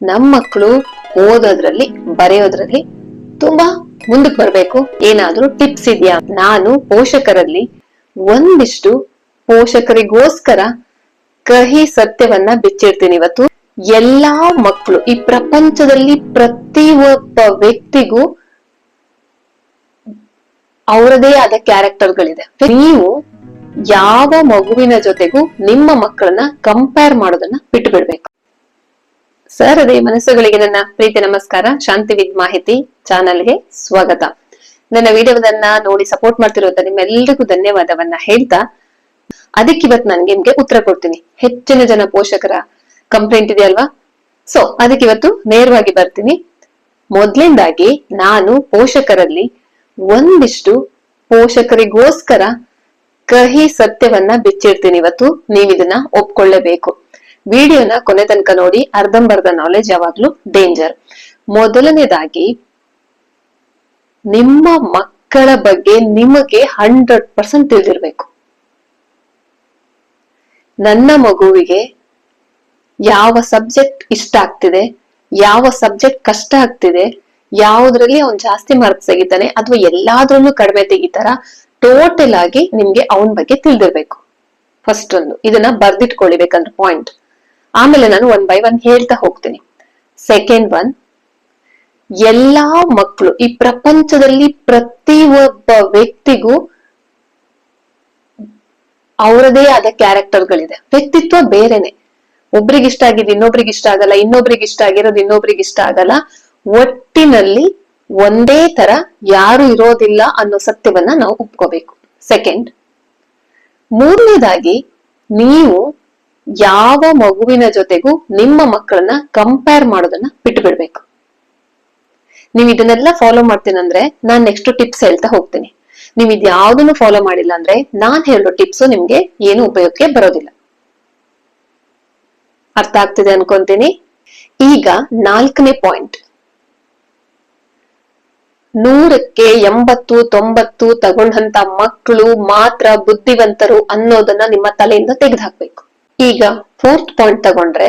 ನಮ್ ಮಕ್ಕಳು ಓದೋದ್ರಲ್ಲಿ, ಬರೆಯೋದ್ರಲ್ಲಿ ತುಂಬಾ ಮುಂದಕ್ಕೆ ಬರ್ಬೇಕು. ಏನಾದ್ರೂ ಟಿಪ್ಸ್ ಇದೆಯಾ? ನಾನು ಪೋಷಕರಲ್ಲಿ ಒಂದಿಷ್ಟು ಪೋಷಕರಿಗೋಸ್ಕರ ಕಹಿ ಸತ್ಯವನ್ನ ಬಿಚ್ಚಿಡ್ತೀನಿ ಇವತ್ತು. ಎಲ್ಲಾ ಮಕ್ಕಳು ಈ ಪ್ರಪಂಚದಲ್ಲಿ ಪ್ರತಿ ಒಬ್ಬ ವ್ಯಕ್ತಿಗೂ ಅವರದೇ ಆದ ಕ್ಯಾರೆಕ್ಟರ್ಗಳಿದೆ. ನೀವು ಯಾವ ಮಗುವಿನ ಜೊತೆಗೂ ನಿಮ್ಮ ಮಕ್ಕಳನ್ನ ಕಂಪೇರ್ ಮಾಡೋದನ್ನ ಬಿಟ್ಟು ಬಿಡ್ಬೇಕು ಅದೇ ಮನಸ್ಸುಗಳಿಗೆ ನನ್ನ ಪ್ರೀತಿ ನಮಸ್ಕಾರ. ಶಾಂತಿ ವಿದ್ ಮಾಹಿತಿ ಚಾನಲ್ಗೆ ಸ್ವಾಗತ. ನನ್ನ ವಿಡಿಯೋದನ್ನ ನೋಡಿ ಸಪೋರ್ಟ್ ಮಾಡ್ತಿರೋದ ನಿಮ್ಮೆಲ್ಲರಿಗೂ ಧನ್ಯವಾದವನ್ನ ಹೇಳ್ತಾ, ಅದಕ್ಕೆ ಇವತ್ತು ನಾನು ನಿಮ್ಗೆ ಉತ್ತರ ಕೊಡ್ತೀನಿ. ಹೆಚ್ಚಿನ ಜನ ಪೋಷಕರ ಕಂಪ್ಲೇಂಟ್ ಇದೆ ಅಲ್ವಾ? ಸೊ ಅದಕ್ಕೆ ಇವತ್ತು ನೇರವಾಗಿ ಬರ್ತೀನಿ. ಮೊದ್ಲಿಂದಾಗಿ ನಾನು ಪೋಷಕರಲ್ಲಿ ಒಂದಿಷ್ಟು ಪೋಷಕರಿಗೋಸ್ಕರ ಕಹಿ ಸತ್ಯವನ್ನ ಬಿಚ್ಚಿಡ್ತೀನಿ ಇವತ್ತು. ನೀವಿದನ್ನ ಒಪ್ಕೊಳ್ಳೇಬೇಕು. ವಿಡಿಯೋನ ಕೊನೆ ತನಕ ನೋಡಿ ಅರ್ಧಂಬರ್ಧ ನಾಲೆಜ್ ಯಾವಾಗ್ಲೂ ಡೇಂಜರ್ ಮೊದಲನೇದಾಗಿ, ನಿಮ್ಮ ಮಕ್ಕಳ ಬಗ್ಗೆ ನಿಮಗೆ ಹಂಡ್ರೆಡ್ ಪರ್ಸೆಂಟ್ ತಿಳಿದಿರ್ಬೇಕು. ನನ್ನ ಮಗುವಿಗೆ ಯಾವ ಸಬ್ಜೆಕ್ಟ್ ಇಷ್ಟ ಆಗ್ತಿದೆ, ಯಾವ ಸಬ್ಜೆಕ್ಟ್ ಕಷ್ಟ ಆಗ್ತಿದೆ, ಯಾವ್ದ್ರಲ್ಲಿ ಅವ್ನ್ ಜಾಸ್ತಿ ಮಾರ್ಕ್ಸ್ ತೆಗಿತಾನೆ ಅಥವಾ ಎಲ್ಲಾದ್ರಲ್ಲೂ ಕಡಿಮೆ ತೆಗಿತಾರ ಟೋಟಲ್ ಆಗಿ ನಿಮ್ಗೆ ಅವನ್ ಬಗ್ಗೆ ತಿಳಿದಿರ್ಬೇಕು. ಫಸ್ಟ್ ಒಂದು. ಇದನ್ನ ಬರ್ದಿಟ್ಕೊಳ್ಳಿ ಬೇಕಂದ್ರೆ ಪಾಯಿಂಟ್ ಆಮೇಲೆ ನಾನು ಒನ್ ಬೈ ಒನ್ ಹೇಳ್ತಾ ಹೋಗ್ತೀನಿ. ಸೆಕೆಂಡ್ ಒನ್ ಎಲ್ಲಾ ಮಕ್ಕಳು ಈ ಪ್ರಪಂಚದಲ್ಲಿ ಪ್ರತಿ ಒಬ್ಬ ವ್ಯಕ್ತಿಗೂ ಅವರದೇ ಆದ ಕ್ಯಾರೆಕ್ಟರ್ಗಳಿದೆ. ವ್ಯಕ್ತಿತ್ವ ಬೇರೆನೆ. ಒಬ್ರಿಗೆ ಇಷ್ಟ ಆಗಿದ್ದು ಇನ್ನೊಬ್ರಿಗೆ ಇಷ್ಟ ಆಗಲ್ಲ, ಇನ್ನೊಬ್ರಿಗೆ ಇಷ್ಟ ಆಗಿರೋದು ಇನ್ನೊಬ್ರಿಗೆ ಇಷ್ಟ ಆಗಲ್ಲ. ಒಟ್ಟಿನಲ್ಲಿ ಒಂದೇ ತರ ಯಾರು ಇರೋದಿಲ್ಲ ಅನ್ನೋ ಸತ್ಯವನ್ನ ನಾವು ಒಪ್ಕೋಬೇಕು. ಸೆಕೆಂಡ್ ಮೂರನೇದಾಗಿ, ನೀವು ಯಾವ ಮಗುವಿನ ಜೊತೆಗೂ ನಿಮ್ಮ ಮಕ್ಕಳನ್ನ ಕಂಪೇರ್ ಮಾಡೋದನ್ನ ಬಿಟ್ಟು ಬಿಡ್ಬೇಕು ನೀವು ಇದನ್ನೆಲ್ಲ ಫಾಲೋ ಮಾಡ್ತೀನಂದ್ರೆ ನಾನ್ ನೆಕ್ಸ್ಟ್ ಟಿಪ್ಸ್ ಹೇಳ್ತಾ ಹೋಗ್ತೀನಿ. ನೀವು ಇದ್ಯಾವುದನ್ನು ಫಾಲೋ ಮಾಡಿಲ್ಲ ಅಂದ್ರೆ ನಾನ್ ಹೇಳೋ ಟಿಪ್ಸ್ ನಿಮ್ಗೆ ಏನು ಉಪಯೋಗಕ್ಕೆ ಬರೋದಿಲ್ಲ. ಅರ್ಥ ಆಗ್ತಿದೆ ಅನ್ಕೊಂತೀನಿ? ಈಗ ನಾಲ್ಕನೇ ಪಾಯಿಂಟ್ ನೂರಕ್ಕೆ ಎಂಬತ್ತು, ತೊಂಬತ್ತು ತಗೊಂಡಂತ ಮಕ್ಕಳು ಮಾತ್ರ ಬುದ್ಧಿವಂತರು ಅನ್ನೋದನ್ನ ನಿಮ್ಮ ತಲೆಯಿಂದ ತೆಗೆದುಹಾಕ್ಬೇಕು. ಈಗ ಫೋರ್ತ್ ಪಾಯಿಂಟ್ ತಗೊಂಡ್ರೆ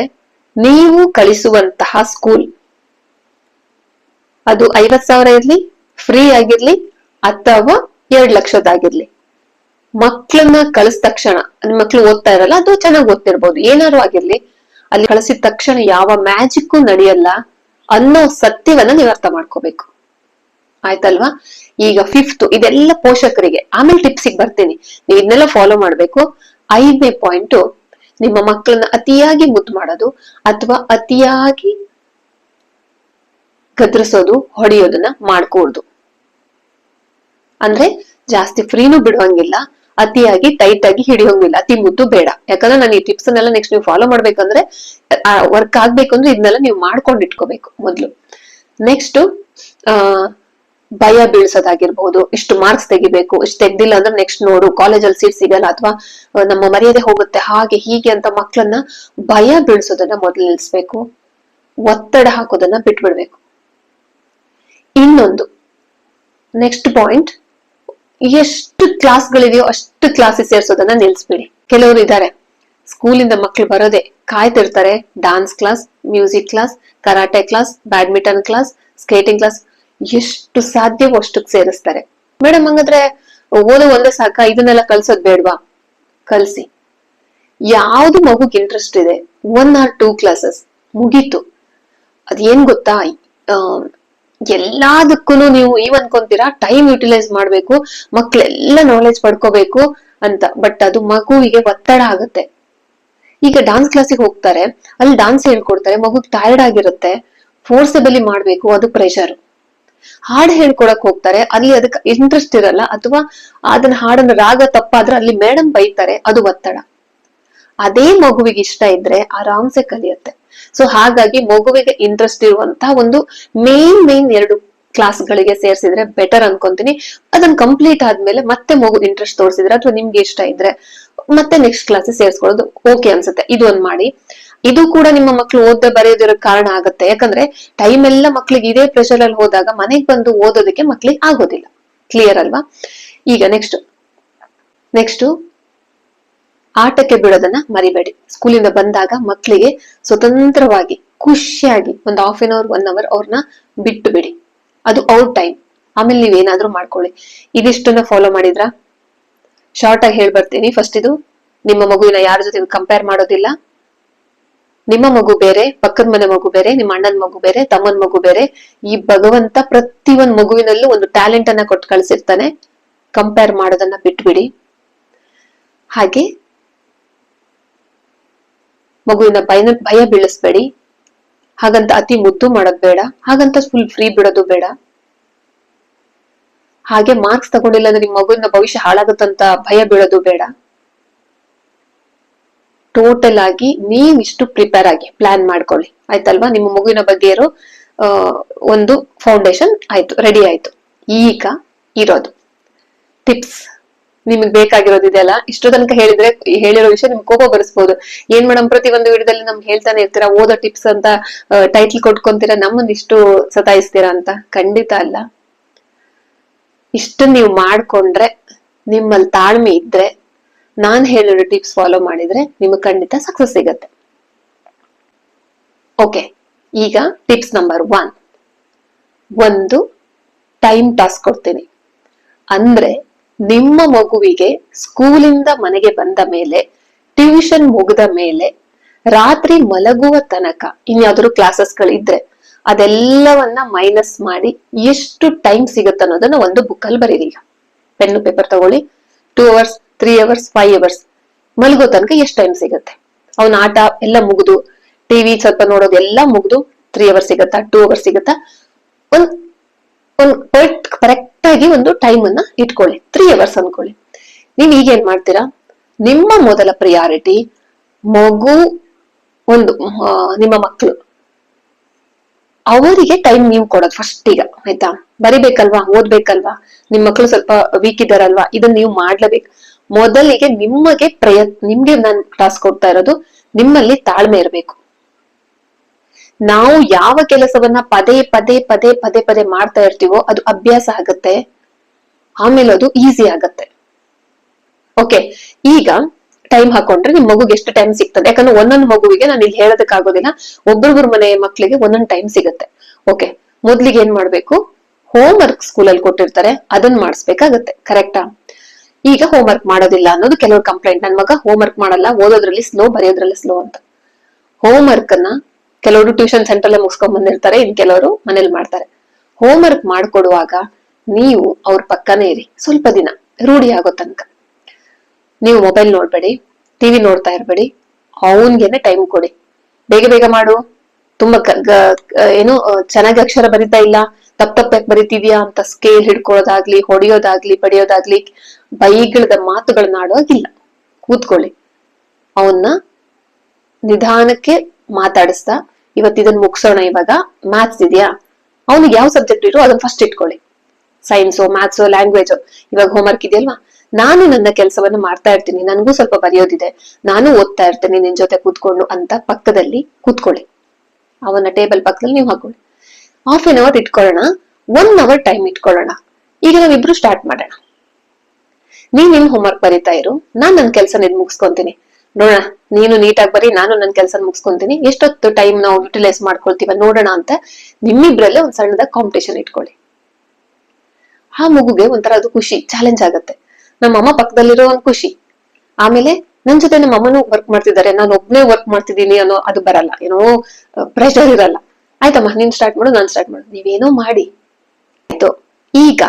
ನೀವು ಕಳಿಸುವಂತಹ ಸ್ಕೂಲ್. ಅದು ಐವತ್ ಸಾವಿರ ಇರ್ಲಿ, ಫ್ರೀ ಆಗಿರ್ಲಿ ಅಥವಾ ಎರಡ್ ಲಕ್ಷದಾಗಿರ್ಲಿ ಮಕ್ಕಳನ್ನ ಕಳಿಸಿದ ತಕ್ಷಣ, ನಿಮ್ ಮಕ್ಳು ಓದ್ತಾ ಇರಲ್ಲ, ಅದು ಚೆನ್ನಾಗಿ ಓದ್ತಿರ್ಬೋದು. ಏನಾರು ಆಗಿರ್ಲಿ, ಅಲ್ಲಿ ಕಳಿಸಿದ ತಕ್ಷಣ ಯಾವ ಮ್ಯಾಜಿಕ್ಕೂ ನಡೆಯಲ್ಲ ಅನ್ನೋ ಸತ್ಯವನ್ನ ನೀವು ಅರ್ಥ ಮಾಡ್ಕೋಬೇಕು. ಆಯ್ತಲ್ವಾ? ಈಗ ಫಿಫ್ತ್, ಇದೆಲ್ಲ ಪೋಷಕರಿಗೆ, ಆಮೇಲೆ ಟಿಪ್ಸಿಗೆ ಬರ್ತೀನಿ. ನೀವು ಇದನ್ನೆಲ್ಲ ಫಾಲೋ ಮಾಡ್ಬೇಕು. ಐದನೇ ಪಾಯಿಂಟ್ ನಿಮ್ಮ ಮಕ್ಕಳನ್ನ ಅತಿಯಾಗಿ ಮುದ್ದು ಮಾಡೋದು ಅಥವಾ ಅತಿಯಾಗಿ ಗದ್ರಿಸೋದು, ಹೊಡೆಯೋದನ್ನ ಮಾಡ್ಕೂಡ್ದು ಅಂದ್ರೆ ಜಾಸ್ತಿ ಫ್ರೀನು ಬಿಡುವಂಗಿಲ್ಲ, ಅತಿಯಾಗಿ ಟೈಟ್ ಆಗಿ ಹಿಡಿಯೋಂಗಿಲ್ಲ, ಅತಿ ಮುದ್ದು ಬೇಡ. ಯಾಕಂದ್ರೆ ನಾನು ಈ ಟಿಪ್ಸ್ ಅನ್ನೆಲ್ಲ ನೆಕ್ಸ್ಟ್ ನೀವು ಫಾಲೋ ಮಾಡ್ಬೇಕಂದ್ರೆ ವರ್ಕ್ ಆಗ್ಬೇಕು ಅಂದ್ರೆ ಇದನ್ನೆಲ್ಲ ನೀವು ಮಾಡ್ಕೊಂಡು ಇಟ್ಕೋಬೇಕು ಮೊದ್ಲು. ನೆಕ್ಸ್ಟ್ ಆ ಭಯ ಬೀಳ್ಸೋದಾಗಿರ್ಬಹುದು ಇಷ್ಟು ಮಾರ್ಕ್ಸ್ ತೆಗಿಬೇಕು, ಇಷ್ಟು ತೆಗ್ದಿಲ್ಲ ಅಂದ್ರೆ ನೆಕ್ಸ್ಟ್ ನೋಡು ಕಾಲೇಜಲ್ಲಿ ಸೀಟ್ ಸಿಗಲ್ಲ ಅಥವಾ ನಮ್ಮ ಮರ್ಯಾದೆ ಹೋಗುತ್ತೆ, ಹಾಗೆ ಹೀಗೆ ಅಂತ ಮಕ್ಕಳನ್ನ ಭಯ ಬೀಳ್ಸೋದನ್ನ ಮೊದಲು ನಿಲ್ಸ್ಬೇಕು. ಒತ್ತಡ ಹಾಕೋದನ್ನ ಬಿಟ್ಬಿಡ್ಬೇಕು. ಇನ್ನೊಂದು ನೆಕ್ಸ್ಟ್ ಪಾಯಿಂಟ್ ಎಷ್ಟು ಕ್ಲಾಸ್ಗಳಿದೆಯೋ ಅಷ್ಟು ಕ್ಲಾಸಸ್ ಸೇರ್ಸೋದನ್ನ ನಿಲ್ಸ್ಬಿಡಿ. ಕೆಲವರು ಇದ್ದಾರೆ ಸ್ಕೂಲಿಂದ ಮಕ್ಳು ಬರೋದೆ, ಕಾಯ್ತಿರ್ತಾರೆ dance class music class karate class badminton class skating class ಎಷ್ಟು ಸಾಧ್ಯವೋ ಅಷ್ಟಕ್ಕೆ ಸೇರಿಸ್ತಾರೆ. ಮೇಡಮ್ ಹಂಗಂದ್ರೆ ಓದೋ ಒಂದೇ ಸಾಕ, ಇದನ್ನೆಲ್ಲ ಕಲ್ಸೋದ್ ಬೇಡ್ವಾ? ಕಲ್ಸಿ. ಯಾವ್ದು ಮಗುಗ್ ಇಂಟ್ರೆಸ್ಟ್ ಇದೆ? ಒನ್ ಆರ್ ಟೂ ಕ್ಲಾಸಸ್ ಮುಗೀತು. ಅದೇನ್ ಗೊತ್ತಾ? ಎಲ್ಲದಕ್ಕೂ ನೀವು ಈವ್ ಅನ್ಕೊಂತೀರಾ? ಟೈಮ್ ಯುಟಿಲೈಸ್ ಮಾಡ್ಬೇಕು, ಮಕ್ಳೆಲ್ಲ ನಾಲೆಜ್ ಪಡ್ಕೋಬೇಕು ಅಂತ. ಬಟ್ ಅದು ಮಗುವಿಗೆ ಒತ್ತಡ ಆಗುತ್ತೆ. ಈಗ ಡಾನ್ಸ್ ಕ್ಲಾಸಿಗೆ ಹೋಗ್ತಾರೆ, ಅಲ್ಲಿ ಡಾನ್ಸ್ ಹೇಳ್ಕೊಡ್ತಾರೆ ಮಗು ಟೈರ್ಡ್ ಆಗಿರುತ್ತೆ ಫೋರ್ಸಬಲಿ ಮಾಡ್ಬೇಕು, ಅದು ಪ್ರೆಷರ್ ಹಾಡ್ ಹೇಳ್ಕೊಡಕ್ ಹೋಗ್ತಾರೆ. ಅಲ್ಲಿ ಅದಕ್ಕೆ ಇಂಟ್ರೆಸ್ಟ್ ಇರಲ್ಲ ಅಥವಾ ಅದನ್ನ ಹಾಡನ್ನ ರಾಗ ತಪ್ಪಾದ್ರೆ ಅಲ್ಲಿ ಮೇಡಮ್ ಬೈತಾರೆ, ಅದು ಒತ್ತಡ. ಅದೇ ಮಗುವಿಗೆ ಇಷ್ಟ ಇದ್ರೆ ಆರಾಮ್ಸೆ ಕಲಿಯುತ್ತೆ. ಸೊ ಹಾಗಾಗಿ ಮಗುವಿಗೆ ಇಂಟ್ರೆಸ್ಟ್ ಇರುವಂತಹ ಒಂದು ಮೇನ್ ಮೇನ್ ಎರಡು ಕ್ಲಾಸ್ಗಳಿಗೆ ಸೇರ್ಸಿದ್ರೆ ಬೆಟರ್ ಅನ್ಕೊಂತೀನಿ. ಅದನ್ನ ಕಂಪ್ಲೀಟ್ ಆದ್ಮೇಲೆ ಮತ್ತೆ ಮಗು ಇಂಟ್ರೆಸ್ಟ್ ತೋರಿಸಿದ್ರೆ ಅಥವಾ ನಿಮ್ಗೆ ಇಷ್ಟ ಇದ್ರೆ ಮತ್ತೆ ನೆಕ್ಸ್ಟ್ ಕ್ಲಾಸ್ ಸೇರ್ಸ್ಕೊಳ್ಳೋದು ಓಕೆ ಅನ್ಸುತ್ತೆ. ಇದು ಒಂದ್ ಮಾಡಿ. ಇದು ಕೂಡ ನಿಮ್ಮ ಮಕ್ಳು ಓದದೆ ಬರೆಯೋದಿರೋ ಕಾರಣ ಆಗುತ್ತೆ. ಯಾಕಂದ್ರೆ ಟೈಮ್ ಎಲ್ಲ ಮಕ್ಳಿಗೆ ಇದೇ ಪ್ರೆಷರ್ ಅಲ್ಲಿ ಹೋದಾಗ ಮನೆಗ್ ಬಂದು ಓದೋದಕ್ಕೆ ಮಕ್ಳಿಗೆ ಆಗೋದಿಲ್ಲ. ಕ್ಲಿಯರ್ ಅಲ್ವಾ? ಈಗ ನೆಕ್ಸ್ಟ್ ನೆಕ್ಸ್ಟ್ ಆಟಕ್ಕೆ ಬಿಡೋದನ್ನ ಮರಿಬೇಡಿ. ಸ್ಕೂಲಿಂದ ಬಂದಾಗ ಮಕ್ಕಳಿಗೆ ಸ್ವತಂತ್ರವಾಗಿ, ಖುಷಿಯಾಗಿ ಒಂದು half an hour one hour ಅವ್ರನ್ನ ಬಿಟ್ಟು ಬಿಡಿ ಅದು ಅವ್ರ ಟೈಮ್ ಆಮೇಲೆ ನೀವೇನಾದ್ರೂ ಮಾಡ್ಕೊಳ್ಳಿ. ಇದಿಷ್ಟನ್ನ ಫಾಲೋ ಮಾಡಿದ್ರ? ಶಾರ್ಟ್ ಆಗಿ ಹೇಳ್ಬರ್ತೀನಿ. ಫಸ್ಟ್ ಇದು, ನಿಮ್ಮ ಮಗುವಿನ ಯಾರ ಜೊತೆ ಕಂಪೇರ್ ಮಾಡೋದಿಲ್ಲ. ನಿಮ್ಮ ಮಗು ಬೇರೆ, ಪಕ್ಕದ ಮನೆ ಮಗು ಬೇರೆ, ನಿಮ್ಮ ಅಣ್ಣನ ಮಗು ಬೇರೆ, ತಮ್ಮನ ಮಗು ಬೇರೆ, ಈ ಭಗವಂತ ಪ್ರತಿ ಒಂದ್ ಮಗುವಿನಲ್ಲೂ ಒಂದು ಟ್ಯಾಲೆಂಟ್ ಅನ್ನ ಕೊಟ್ಟು ಕಳ್ಸಿರ್ತಾನೆ. ಕಂಪೇರ್ ಮಾಡೋದನ್ನ ಬಿಟ್ಬಿಡಿ. ಹಾಗೆ ಮಗುವಿನ ಭಯನ, ಭಯ ಬೀಳಿಸ್ಬೇಡಿ. ಹಾಗಂತ ಅತಿ ಮುದ್ದು ಮಾಡೋದ್ ಬೇಡ. ಹಾಗಂತ ಫುಲ್ ಫ್ರೀ ಬಿಡೋದು ಬೇಡ. ಹಾಗೆ ಮಾರ್ಕ್ಸ್ ತಗೊಂಡಿಲ್ಲ ಅಂದ್ರೆ ನಿಮ್ ಮಗುವಿನ ಭವಿಷ್ಯ ಹಾಳಾಗುತ್ತಂತ ಭಯ ಬೀಳೋದು ಬೇಡ. ಟೋಟಲ್ ಆಗಿ ನೀವ್ ಇಷ್ಟು ಪ್ರಿಪೇರ್ ಆಗಿ ಪ್ಲಾನ್ ಮಾಡ್ಕೊಳ್ಳಿ. ಆಯ್ತಲ್ವಾ? ನಿಮ್ಮ ಮಗುವಿನ ಬಗ್ಗೆ ಇರೋ ಒಂದು ಫೌಂಡೇಶನ್ ಆಯ್ತು ರೆಡಿ ಆಯ್ತು. ಈಗ ಇರೋದು. ಟಿಪ್ಸ್ ನಿಮ್ಗೆ ಬೇಕಾಗಿರೋದಿದೆಯಲ್ಲ ಇಷ್ಟು ತನಕ ಹೇಳಿದ್ರೆ, ಹೇಳಿರೋ ವಿಷಯ ನಿಮ್ಗೆ ಕೋಪ ಬರೆಸ್ಬೋದು. ಏನ್ ಮೇಡಮ್ ಪ್ರತಿ ಒಂದು ವಿಡಿಯೋದಲ್ಲಿ ನಮ್ಗೆ ಹೇಳ್ತಾನೆ ಇರ್ತೀರಾ, ಓದೋ ಟಿಪ್ಸ್ ಅಂತ ಟೈಟ್ಲ್ ಕೊಟ್ಕೊಂತೀರಾ, ನಮ್ಮನ್ನ ಇಷ್ಟು ಸತಾಯಿಸ್ತೀರಾ ಅಂತ? ಖಂಡಿತ ಅಲ್ಲ. ಇಷ್ಟು ನೀವು ಮಾಡ್ಕೊಂಡ್ರೆ, ನಿಮ್ಮಲ್ಲಿ ತಾಳ್ಮೆ ಇದ್ರೆ ನಾನ್ ಹೇಳಿರೋ ಟಿಪ್ಸ್ ಫಾಲೋ ಮಾಡಿದ್ರೆ ನಿಮಗೆ ಖಂಡಿತ ಸಕ್ಸಸ್ ಸಿಗತ್ತೆ. ಓಕೆ ಈಗ ಟಿಪ್ಸ್ ನಂಬರ್ ಒನ್ ಒಂದು ಟೈಮ್ ಟಾಸ್ಕ್ ಕೊಡ್ತೀನಿ. ಅಂದ್ರೆ ನಿಮ್ಮ ಮಗುವಿಗೆ ಸ್ಕೂಲಿಂದ ಮನೆಗೆ ಬಂದ ಮೇಲೆ ಟ್ಯೂಷನ್ ಮುಗಿದ ಮೇಲೆ, ರಾತ್ರಿ ಮಲಗುವ ತನಕ ಇನ್ಯಾವ್ದಾದ್ರು ಕ್ಲಾಸಸ್ಗಳಿದ್ರೆ ಅದೆಲ್ಲವನ್ನ ಮೈನಸ್ ಮಾಡಿ ಎಷ್ಟು ಟೈಮ್ ಸಿಗುತ್ತೆ ಅನ್ನೋದನ್ನ ಒಂದು ಬುಕ್ ಅಲ್ಲಿ ಬರೀರಿ ಈಗ. ಪೆನ್ನು ಪೇಪರ್ ತಗೊಳ್ಳಿ. Two hours three hours five hours ಮಲಗೋ ತನಕ ಎಷ್ಟು ಟೈಮ್ ಸಿಗುತ್ತೆ? ಅವನ ಆಟ ಎಲ್ಲ ಮುಗಿದು ಟಿವಿ ಸ್ವಲ್ಪ ನೋಡೋದು ಎಲ್ಲ ಮುಗಿದು ತ್ರೀ ಅವರ್ಸ್ ಸಿಗತ್ತಾ ಟೂ ಅವರ್ಸ್ ಸಿಗತ್ತಾ? ಒಂದ್ ಒಂದ್ ಕರೆಕ್ಟ್ ಆಗಿ ಒಂದು ಟೈಮ್ ಅನ್ನ ಇಟ್ಕೊಳ್ಳಿ ತ್ರೀ ಅವರ್ಸ್ ಅನ್ಕೊಳ್ಳಿ. ನೀವ್ ಈಗ ಏನ್ ಮಾಡ್ತೀರಾ? ನಿಮ್ಮ ಮೊದಲ ಪ್ರಿಯಾರಿಟಿ ಮಗು, ಒಂದು ನಿಮ್ಮ ಮಕ್ಕಳು ಅವರಿಗೆ ಟೈಮ್ ನೀವು ಕೊಡೋದು ಫಸ್ಟ್ ಈಗ, ಆಯ್ತಾ? ಬರಿಬೇಕಲ್ವಾ? ಓದ್ಬೇಕಲ್ವಾ? ನಿಮ್ ಮಕ್ಕಳು ಸ್ವಲ್ಪ ವೀಕ್ ಇದಾರಲ್ವಾ ಇದನ್ನ ನೀವು ಮಾಡ್ಲೇಬೇಕು. ಮೊದಲಿಗೆ ನಿಮಗೆ ಪ್ರಯತ್ನ ನಿಮ್ಗೆ ನಾನು ಕ್ಲಾಸ್ ಕೊಡ್ತಾ ಇರೋದು ನಿಮ್ಮಲ್ಲಿ ತಾಳ್ಮೆ ಇರಬೇಕು. ನಾವು ಯಾವ ಕೆಲಸವನ್ನ ಪದೇ ಪದೇ ಪದೇ ಪದೇ ಪದೇ ಮಾಡ್ತಾ ಇರ್ತೀವೋ ಅದು ಅಭ್ಯಾಸ ಆಗತ್ತೆ. ಆಮೇಲೆ ಅದು ಈಸಿ ಆಗತ್ತೆ. ಓಕೆ ಈಗ ಟೈಮ್ ಹಾಕೊಂಡ್ರೆ ನಿಮ್ ಮಗುಗೆ ಎಷ್ಟು ಟೈಮ್ ಸಿಗ್ತದೆ? ಯಾಕಂದ್ರೆ ಒಂದೊಂದು ಮಗುವಿಗೆ ನಾನು ಇಲ್ಲಿ ಹೇಳೋದಕ್ಕಾಗೋದಿಲ್ಲ ಒಬ್ಬೊಬ್ಬರ ಮನೆ ಮಕ್ಕಳಿಗೆ ಒಂದೊಂದು ಟೈಮ್ ಸಿಗತ್ತೆ. ಓಕೆ ಮೊದ್ಲಿಗೆ ಏನ್ ಮಾಡ್ಬೇಕು? ಹೋಮ್ ವರ್ಕ್ ಸ್ಕೂಲಲ್ಲಿ ಕೊಟ್ಟಿರ್ತಾರೆ. ಅದನ್ನ ಮಾಡಿಸ್ಬೇಕಾಗತ್ತೆ. ಕರೆಕ್ಟಾ ಈಗ ಹೋಮ್ ವರ್ಕ್ ಮಾಡೋದಿಲ್ಲ ಅನ್ನೋದು ಕೆಲವರು ಕಂಪ್ಲೇಂಟ್ ನನ್ನ ಮಗ ಹೋಮ್ ವರ್ಕ್ ಮಾಡಲ್ಲ, ಓದೋದ್ರಲ್ಲಿ ಸ್ಲೋ ಬರೆಯೋದ್ರಲ್ಲಿ ಸ್ಲೋ ಅಂತ. ಹೋಮ್ ವರ್ಕ್ ಅನ್ನ ಕೆಲವರು ಟ್ಯೂಷನ್ ಸೆಂಟರ್ ಅಲ್ಲೇ ಮುಗಿಸ್ಕೊಂಡ್ ಬಂದಿರ್ತಾರೆ, ಇನ್ ಕೆಲವರು ಮನೇಲಿ ಮಾಡ್ತಾರೆ. ಹೋಮ್ ವರ್ಕ್ ಮಾಡ್ಕೊಡುವಾಗ ನೀವು ಅವ್ರ ಪಕ್ಕನೇ ಇರಿ. ಸ್ವಲ್ಪ ದಿನ, ರೂಢಿ ಆಗೋ ತನಕ. ನೀವು ಮೊಬೈಲ್ ನೋಡ್ಬೇಡಿ ಟಿವಿ ನೋಡ್ತಾ ಇರ್ಬೇಡಿ, ಅವನ್ಗೆನೆ ಟೈಮ್ ಕೊಡಿ. ಬೇಗ ಬೇಗ ಮಾಡು. ತುಂಬಾ ಏನು ಚೆನ್ನಾಗಿ ಅಕ್ಷರ ಬರಿತಾ ಇಲ್ಲ ತಪ್ಪ ತಪ್ಪಾಗಿ ಬರಿತೀವ್ಯಾ ಅಂತ ಸ್ಕೇಲ್ ಹಿಡ್ಕೊಳ್ಳೋದಾಗ್ಲಿ, ಹೊಡೆಯೋದಾಗ್ಲಿ ಬಡಿಯೋದಾಗ್ಲಿ ಬೈಗಳದ ಮಾತುಗಳನ್ನ ಆಡೋದಿಲ್ಲ. ಕೂತ್ಕೊಳ್ಳಿ. ಅವನ್ನ ನಿಧಾನಕ್ಕೆ ಮಾತಾಡಿಸ್ತಾ ಇದನ್ನ ಮುಗಿಸೋಣ ಇವಾಗ ಮ್ಯಾಥ್ಸ್ ಇದೆಯಾ? ಅವನಿಗೆ ಯಾವ ಸಬ್ಜೆಕ್ಟ್ ಇರೋ ಅದನ್ನ ಫಸ್ಟ್ ಇಟ್ಕೊಳ್ಳಿ. ಸೈನ್ಸು ಮ್ಯಾಥ್ಸು ಲ್ಯಾಂಗ್ವೇಜ್ ಇವಾಗ ಹೋಮ್ವರ್ಕ್ ಇದೆಯಲ್ವಾ? ನಾನು ನನ್ನ ಕೆಲಸವನ್ನು ಮಾಡ್ತಾ ಇರ್ತೀನಿ, ನನಗೂ ಸ್ವಲ್ಪ ಬರೆಯೋದಿದೆ, ನಾನು ಓದ್ತಾ ಇರ್ತೀನಿ ನಿನ್ ಜೊತೆ ಕೂತ್ಕೊಂಡು ಅಂತ ಪಕ್ಕದಲ್ಲಿ ಕೂತ್ಕೊಳ್ಳಿ. ಅವನ ಟೇಬಲ್ ಪಕ್ಕದಲ್ಲಿ ನೀವು ಹಾಕೊಳ್ಳಿ. ಹಾಫ್ ಎನ್ ಅವರ್ ಇಟ್ಕೊಳ್ಳೋಣ. ಒನ್ ಅವರ್ ಟೈಮ್ ಇಟ್ಕೊಳ್ಳೋಣ. ಈಗ ನಾವಿಬ್ರು ಸ್ಟಾರ್ಟ್ ಮಾಡೋಣ. ನೀನ್ ಹೋಮ್ ಹೋಮ್ವರ್ಕ್ ಬರೀತಾ ಇರು. ನಾನ್ ನನ್ ಕೆಲಸ ನಿನ್ ಮುಗಿಸ್ಕೊಂತೀನಿ. ನೋಡೋಣ, ನೀನು ನೀಟಾಗಿ ಬರೀ, ನಾನು ನನ್ನ ಕೆಲಸ ಮುಗಿಸ್ಕೊಂತೀನಿ. ಎಷ್ಟೊತ್ತು ಟೈಮ್ ನಾವು ಯುಟಿಲೈಸ್ ಮಾಡ್ಕೊಳ್ತೀವ ನೋಡೋಣ ಅಂತ ನಿಮ್ಮಿಬ್ರಲ್ಲೇ ಒಂದ್ ಸಣ್ಣದ ಕಾಂಪಿಟೇಷನ್ ಇಟ್ಕೊಳ್ಳಿ. ಆ ಮಗುಗೆ ಒಂಥರ ಅದು ಖುಷಿ ಚಾಲೆಂಜ್ ಆಗತ್ತೆ. ನಮ್ಮ ಅಮ್ಮ ಪಕ್ಕದಲ್ಲಿರೋ ಒಂದ್ ಖುಷಿ. ಆಮೇಲೆ ನನ್ ಜೊತೆ ನಮ್ಮ ಅಮ್ಮನೂ ವರ್ಕ್ ಮಾಡ್ತಿದ್ದಾರೆ. ನಾನು ಒಬ್ನೇ ವರ್ಕ್ ಮಾಡ್ತಿದ್ದೀನಿ ಅನ್ನೋ ಅದು ಬರಲ್ಲ. ಏನೋ ಪ್ರೆಷರ್ ಇರಲ್ಲ. ಆಯ್ತಮ್ಮ, ನೀನ್ ಸ್ಟಾರ್ಟ್ ಮಾಡು, ನಾನ್ ಸ್ಟಾರ್ಟ್ ಮಾಡು. ನೀವೇನೋ ಮಾಡಿ. ಆಯ್ತು. ಈಗ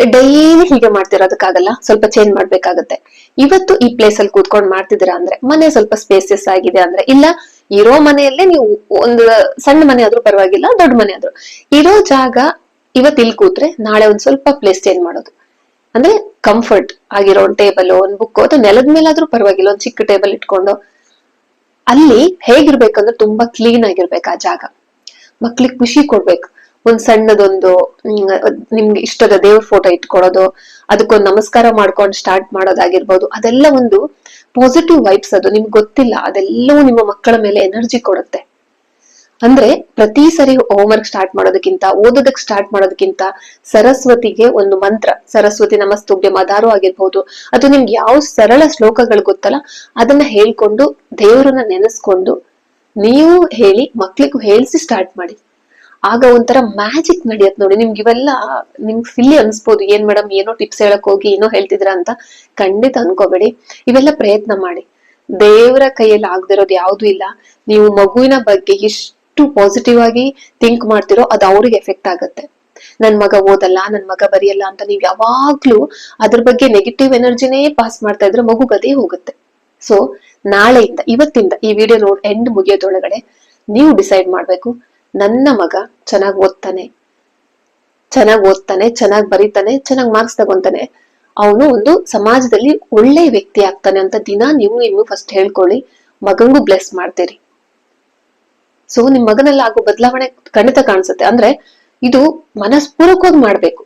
ಡೈಲಿ ಹೀಗೆ ಮಾಡ್ತಿರೋದಕ್ಕಾಗಲ್ಲ, ಸ್ವಲ್ಪ ಚೇಂಜ್ ಮಾಡ್ಬೇಕಾಗತ್ತೆ. ಇವತ್ತು ಈ ಪ್ಲೇಸ್ ಅಲ್ಲಿ ಕೂತ್ಕೊಂಡು ಮಾಡ್ತಿದ್ದೀರಾ ಅಂದ್ರೆ, ಮನೆ ಸ್ವಲ್ಪ ಸ್ಪೇಸಸ್ ಆಗಿದೆ ಅಂದ್ರೆ, ಇಲ್ಲ, ಇರೋ ಮನೆಯಲ್ಲೇ ನೀವು ಒಂದು ಸಣ್ಣ ಮನೆ ಆದ್ರೂ ಪರವಾಗಿಲ್ಲ, ದೊಡ್ಡ ಮನೆ ಆದ್ರೂ. ಇರೋ ಜಾಗ ಇವತ್ತು ಇಲ್ಲಿ ಕೂತ್ರೆ ನಾಳೆ ಒಂದ್ ಸ್ವಲ್ಪ ಪ್ಲೇಸ್ ಚೇಂಜ್ ಮಾಡೋದು. ಅಂದ್ರೆ ಕಂಫರ್ಟ್ ಆಗಿರೋ ಒಂದ್ ಟೇಬಲ್ ಒಂದ್ ಬುಕ್ ಅಥವಾ ನೆಲದ ಮೇಲಾದ್ರೂ ಪರವಾಗಿಲ್ಲ, ಒಂದ್ ಚಿಕ್ಕ ಟೇಬಲ್ ಇಟ್ಕೊಂಡು ಅಲ್ಲಿ ಹೇಗಿರ್ಬೇಕಂದ್ರೆ ತುಂಬಾ ಕ್ಲೀನ್ ಆಗಿರ್ಬೇಕು ಆ ಜಾಗ. ಮಕ್ಳಿಗೆ ಖುಷಿ ಕೊಡ್ಬೇಕು. ಒಂದ್ ಸಣ್ಣದೊಂದು ನಿಮ್ಗೆ ಇಷ್ಟದ ದೇವ್ರ ಫೋಟೋ ಇಟ್ಕೊಳೋದು, ಅದಕ್ಕೊಂದು ನಮಸ್ಕಾರ ಮಾಡ್ಕೊಂಡು ಸ್ಟಾರ್ಟ್ ಮಾಡೋದಾಗಿರ್ಬೋದು, ಅದೆಲ್ಲ ಒಂದು ಪಾಸಿಟಿವ್ ವೈಬ್ಸ್ ಅದು. ನಿಮ್ಗೆ ಗೊತ್ತಿಲ್ಲ, ಅದೆಲ್ಲವೂ ನಿಮ್ಮ ಮಕ್ಕಳ ಮೇಲೆ ಎನರ್ಜಿ ಕೊಡುತ್ತೆ. ಅಂದ್ರೆ ಪ್ರತಿ ಸರಿ ಹೋಮ್ವರ್ಕ್ ಸ್ಟಾರ್ಟ್ ಮಾಡೋದಕ್ಕಿಂತ, ಓದೋದಕ್ ಸ್ಟಾರ್ಟ್ ಮಾಡೋದಕ್ಕಿಂತ ಸರಸ್ವತಿಗೆ ಒಂದು ಮಂತ್ರ. ಸರಸ್ವತಿ ನಮಸ್ತುಭ್ಯ ಮದಾರು ಆಗಿರ್ಬಹುದು ಅಥವಾ ನಿಮ್ಗೆ ಯಾವ ಸರಳ ಶ್ಲೋಕಗಳು ಗೊತ್ತಲ್ಲ, ಅದನ್ನ ಹೇಳ್ಕೊಂಡು ದೇವರನ್ನ ನೆನೆಸ್ಕೊಂಡು ನೀವು ಹೇಳಿ ಮಕ್ಳಿಗೂ ಹೇಳಿಸಿ ಸ್ಟಾರ್ಟ್ ಮಾಡಿ. ಆಗ ಒಂಥರ ಮ್ಯಾಜಿಕ್ ನಡೆಯತ್ ನೋಡಿ. ನಿಮ್ಗೆ ಇವೆಲ್ಲ, ನಿಮ್ಗೆ ಫಿಲ್ಲಿ ಅನ್ಸ್ಬೋದು. ಏನ್ ಮೇಡಮ್ ಏನೋ ಟಿಪ್ಸ್ ಹೇಳಕ್ ಹೋಗಿ, ಏನೋ ಹೇಳ್ತಿದ್ರ ಅಂತ ಖಂಡಿತ ಅನ್ಕೋಬೇಡಿ. ಇವೆಲ್ಲ ಪ್ರಯತ್ನ ಮಾಡಿ. ದೇವರ ಕೈಯಲ್ಲಿ ಆಗದಿರೋದು ಯಾವುದು ಇಲ್ಲ. ನೀವು ಮಗುವಿನ ಬಗ್ಗೆ ಎಷ್ಟು ಪಾಸಿಟಿವ್ ಆಗಿ ಥಿಂಕ್ ಮಾಡ್ತಿರೋ ಅದು ಅವ್ರಿಗೆ ಎಫೆಕ್ಟ್ ಆಗುತ್ತೆ. ನನ್ ಮಗ ಓದಲ್ಲ, ನನ್ ಮಗ ಬರೆಯಲ್ಲ ಅಂತ ನೀವ್ ಯಾವಾಗ್ಲೂ ಅದ್ರ ಬಗ್ಗೆ ನೆಗೆಟಿವ್ ಎನರ್ಜಿನೇ ಪಾಸ್ ಮಾಡ್ತಾ ಇದ್ರೆ ಮಗು ಗದೇ ಹೋಗುತ್ತೆ. ಸೊ ನಾಳೆಯಿಂದ, ಇವತ್ತಿಂದ ಈ ವಿಡಿಯೋ ನೋಡ್ ಎಂಡ್ ಮುಗಿಯೋದೊಳಗಡೆ ನೀವು ಡಿಸೈಡ್ ಮಾಡ್ಬೇಕು, ನನ್ನ ಮಗ ಚೆನ್ನಾಗ್ ಓದ್ತಾನೆ ಚೆನ್ನಾಗ್ ಓದ್ತಾನೆ, ಚೆನ್ನಾಗ್ ಬರೀತಾನೆ, ಚೆನ್ನಾಗ್ ಮಾರ್ಕ್ಸ್ ತಗೊಂತಾನೆ, ಅವನು ಒಂದು ಸಮಾಜದಲ್ಲಿ ಒಳ್ಳೆ ವ್ಯಕ್ತಿ ಆಗ್ತಾನೆ ಅಂತ ದಿನ ನೀವು ನೀವು ಫಸ್ಟ್ ಹೇಳ್ಕೊಳ್ಳಿ, ಮಗಂಗೂ ಬ್ಲೆಸ್ ಮಾಡ್ತೀರಿ. ಸೊ ನಿಮ್ ಮಗನಲ್ಲಿ ಆಗೋ ಬದಲಾವಣೆ ಖಂಡಿತ ಕಾಣಿಸುತ್ತೆ. ಅಂದ್ರೆ ಇದು ಮನಸ್ಪೂರ್ವಕವಾಗಿ ಮಾಡ್ಬೇಕು.